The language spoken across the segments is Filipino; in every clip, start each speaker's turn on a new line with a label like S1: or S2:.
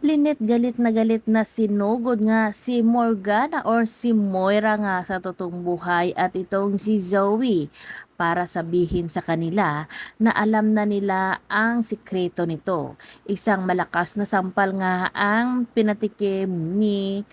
S1: Linit galit na galit na sinugod nga si Morgana or si Moira nga sa totoong buhay at itong si Zoe para sabihin sa kanila na alam na nila ang sikreto nito. Isang malakas na sampal nga ang pinatikim ni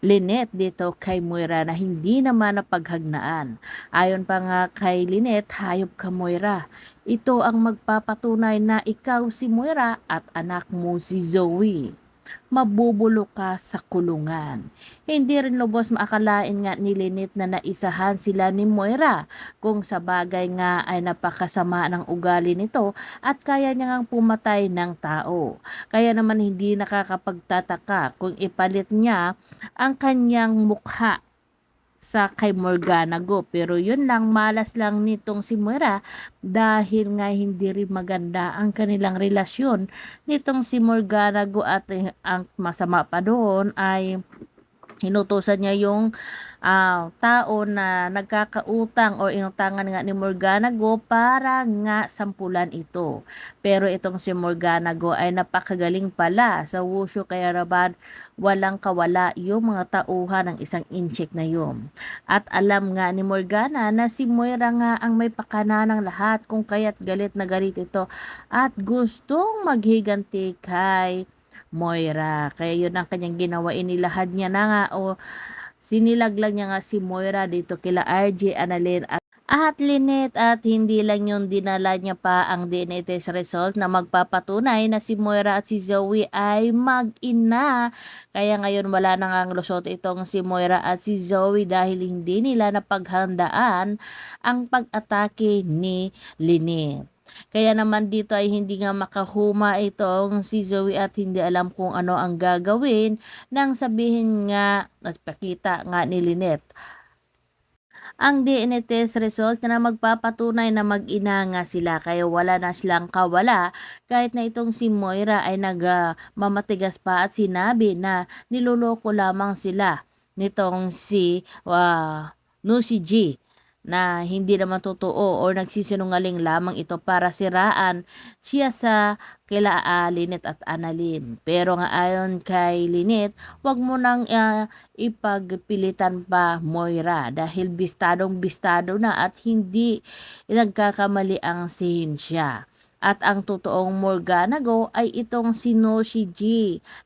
S1: Lynette dito kay Moira na hindi naman napaghagnaan. Ayon pa nga kay Lynette, hayop ka Moira. Ito ang magpapatunay na ikaw si Moira at anak mo si Zoe. Mabubulo ka sa kulungan. Hindi rin lubos maakalain nga ni Lynette na naisahan sila ni Moira kung sa bagay nga ay napakasama ng ugali nito at kaya niya ngang pumatay ng tao. Kaya naman hindi nakakapagtataka kung ipalit niya ang kanyang mukha sa kay Morgana Go. Pero yun lang, malas lang nitong si Moira dahil nga hindi rin maganda ang kanilang relasyon nitong si Morgana Go at ang masama pa doon ay hinutusan niya yung ah, tao na nagkakautang o inutangan nga ni Morgana Go para nga sampulan ito. Pero itong si Morgana Go ay napakagaling pala sa wushu kaya naman walang kawala yung mga tauhan ng isang inchik na yun. At alam nga ni Morgana na si Moira nga ang may pakana ng lahat kung kaya't galit na galit ito at gustong maghiganti kay Moira. Kaya yun ang kanyang ginawa. Inilahad niya na nga o sinilaglag niya nga si Moira dito kila RJ, Annalyn at at Lynette at hindi lang yun dinala niya pa ang DNA test result na magpapatunay na si Moira at si Zoe ay mag-ina. Kaya ngayon wala na nga ang lusot itong si Moira at si Zoe dahil hindi nila napaghandaan ang pag-atake ni Lynette. Kaya naman dito ay hindi nga makahuma itong si Zoe at hindi alam kung ano ang gagawin nang sabihin nga at pakita nga ni Lynette. Ang DNA test result na magpapatunay na mag-ina nga sila kaya wala na silang kawala kahit na itong si Moira ay nagmamatigas pa at sinabi na niloloko lamang sila nitong si uh, Nusi G na hindi naman totoo or nagsisinungaling lamang ito para siraan siya sa kila uh, Lynette at Annalyn. Pero nga ayon kay Lynette, wag mo nang uh, ipagpilitan pa Moira dahil bistadong bistado na at hindi nagkakamali ang sihensya. At ang totoong Morgana Go ay itong si Noshi G.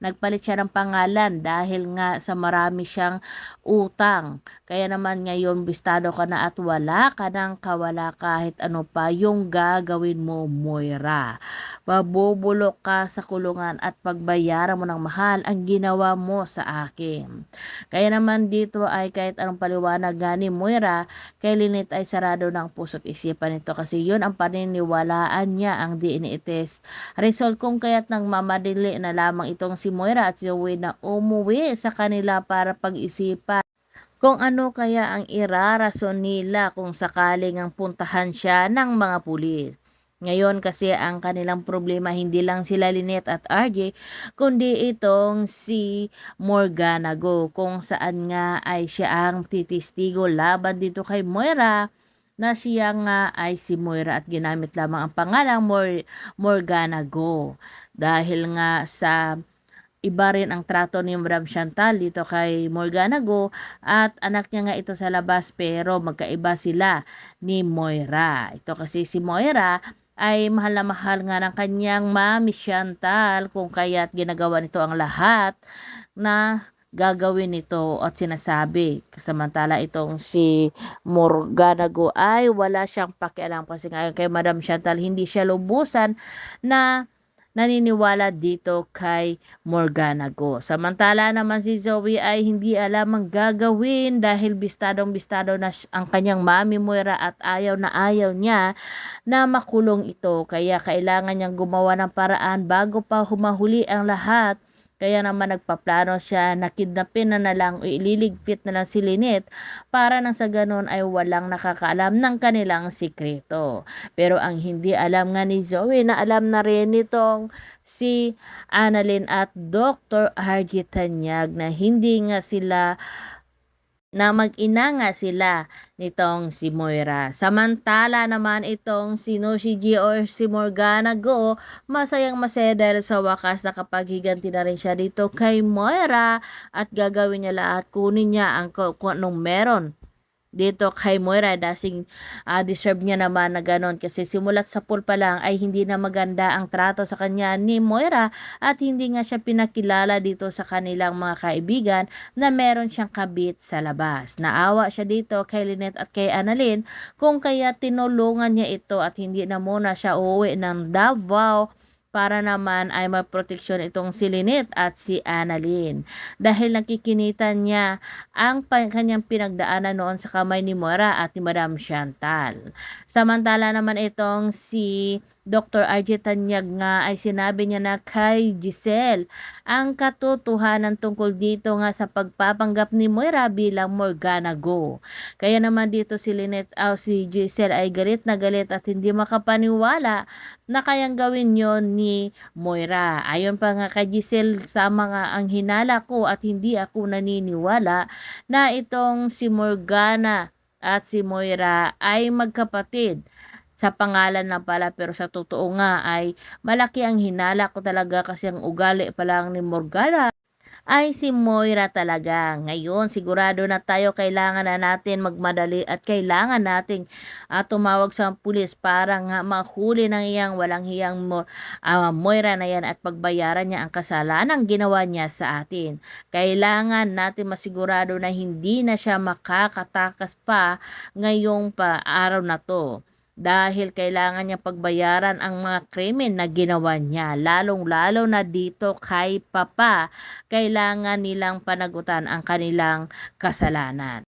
S1: Nagpalit siya ng pangalan dahil nga sa marami siyang utang. Kaya naman ngayon bistado ka na at wala ka nang kawala kahit ano pa yung gagawin mo Moira. Babubulok ka sa kulungan at pagbayaran mo ng mahal ang ginawa mo sa akin. Kaya naman dito ay kahit anong paliwanag gani Moira, kay Lynette ay sarado ng puso't isipan nito kasi yun ang paniniwalaan niya ang DNA test. Result kung kaya't nang mamadili na lamang itong si Moira at si Zoe na umuwi sa kanila para pag-isipan kung ano kaya ang irarason nila kung sakaling ang puntahan siya ng mga pulis. Ngayon kasi ang kanilang problema hindi lang sila Lynette at RJ kundi itong si Morgana Go kung saan nga ay siya ang titistigo laban dito kay Moira na siya nga ay si Moira at ginamit lamang ang pangalang Mor Morgana Go. Dahil nga sa iba rin ang trato ni Madam Chantal dito kay Morgana Go at anak niya nga ito sa labas pero magkaiba sila ni Moira. Ito kasi si Moira ay mahal na mahal nga ng kanyang mami Chantal kung kaya't ginagawa nito ang lahat na gagawin nito at sinasabi. Samantala itong si Morgana Go ay wala siyang pakialam kasi ngayon kay Madam Chantal hindi siya lubusan na naniniwala dito kay Morgana Go. Samantala naman si Zoe ay hindi alam ang gagawin dahil bistadong bistado na ang kanyang mami Moira at ayaw na ayaw niya na makulong ito. Kaya kailangan niyang gumawa ng paraan bago pa humahuli ang lahat Kaya naman nagpaplano siya na kidnapin na na lang o ililigpit na lang si Lynette para nang sa ganun ay walang nakakaalam ng kanilang sikreto. Pero ang hindi alam nga ni Zoe na alam na rin nitong si Annalyn at Dr. RG Tanyag na hindi nga sila na mag-ina nga sila nitong si Moira. Samantala naman itong si Noshi G or si Morgana Go, masayang masaya dahil sa wakas nakapaghiganti na rin siya dito kay Moira at gagawin niya lahat kunin niya ang ku- kung anong meron dito kay Moira dasing ah, deserve niya naman na ganon kasi simulat sa pool pa lang ay hindi na maganda ang trato sa kanya ni Moira at hindi nga siya pinakilala dito sa kanilang mga kaibigan na meron siyang kabit sa labas. Naawa siya dito kay Lynette at kay Annalyn kung kaya tinulungan niya ito at hindi na muna siya uuwi ng Davao para naman ay maproteksyon itong si Lynette at si Annalyn. Dahil nakikinitan niya ang kanyang pinagdaanan noon sa kamay ni Moira at ni Madam Chantal. Samantala naman itong si Dr. RJ Tanyag nga ay sinabi niya na kay Giselle ang katotohanan tungkol dito nga sa pagpapanggap ni Moira bilang Morgana Go. Kaya naman dito si Lynette o si Giselle ay galit na galit at hindi makapaniwala na kayang gawin yon ni Moira. Ayon pa nga kay Giselle sa mga ang hinala ko at hindi ako naniniwala na itong si Morgana at si Moira ay magkapatid sa pangalan na pala pero sa totoo nga ay malaki ang hinala ko talaga kasi ang ugali pa lang ni Morgana ay si Moira talaga. Ngayon, sigurado na tayo kailangan na natin magmadali at kailangan nating ah, tumawag sa pulis para nga mahuli ng iyang walang hiyang mo, ah, Moira na yan at pagbayaran niya ang kasalanang ginawa niya sa atin. Kailangan natin masigurado na hindi na siya makakatakas pa ngayong pa araw na to dahil kailangan niya pagbayaran ang mga krimen na ginawa niya. Lalong-lalo na dito kay Papa, kailangan nilang panagutan ang kanilang kasalanan.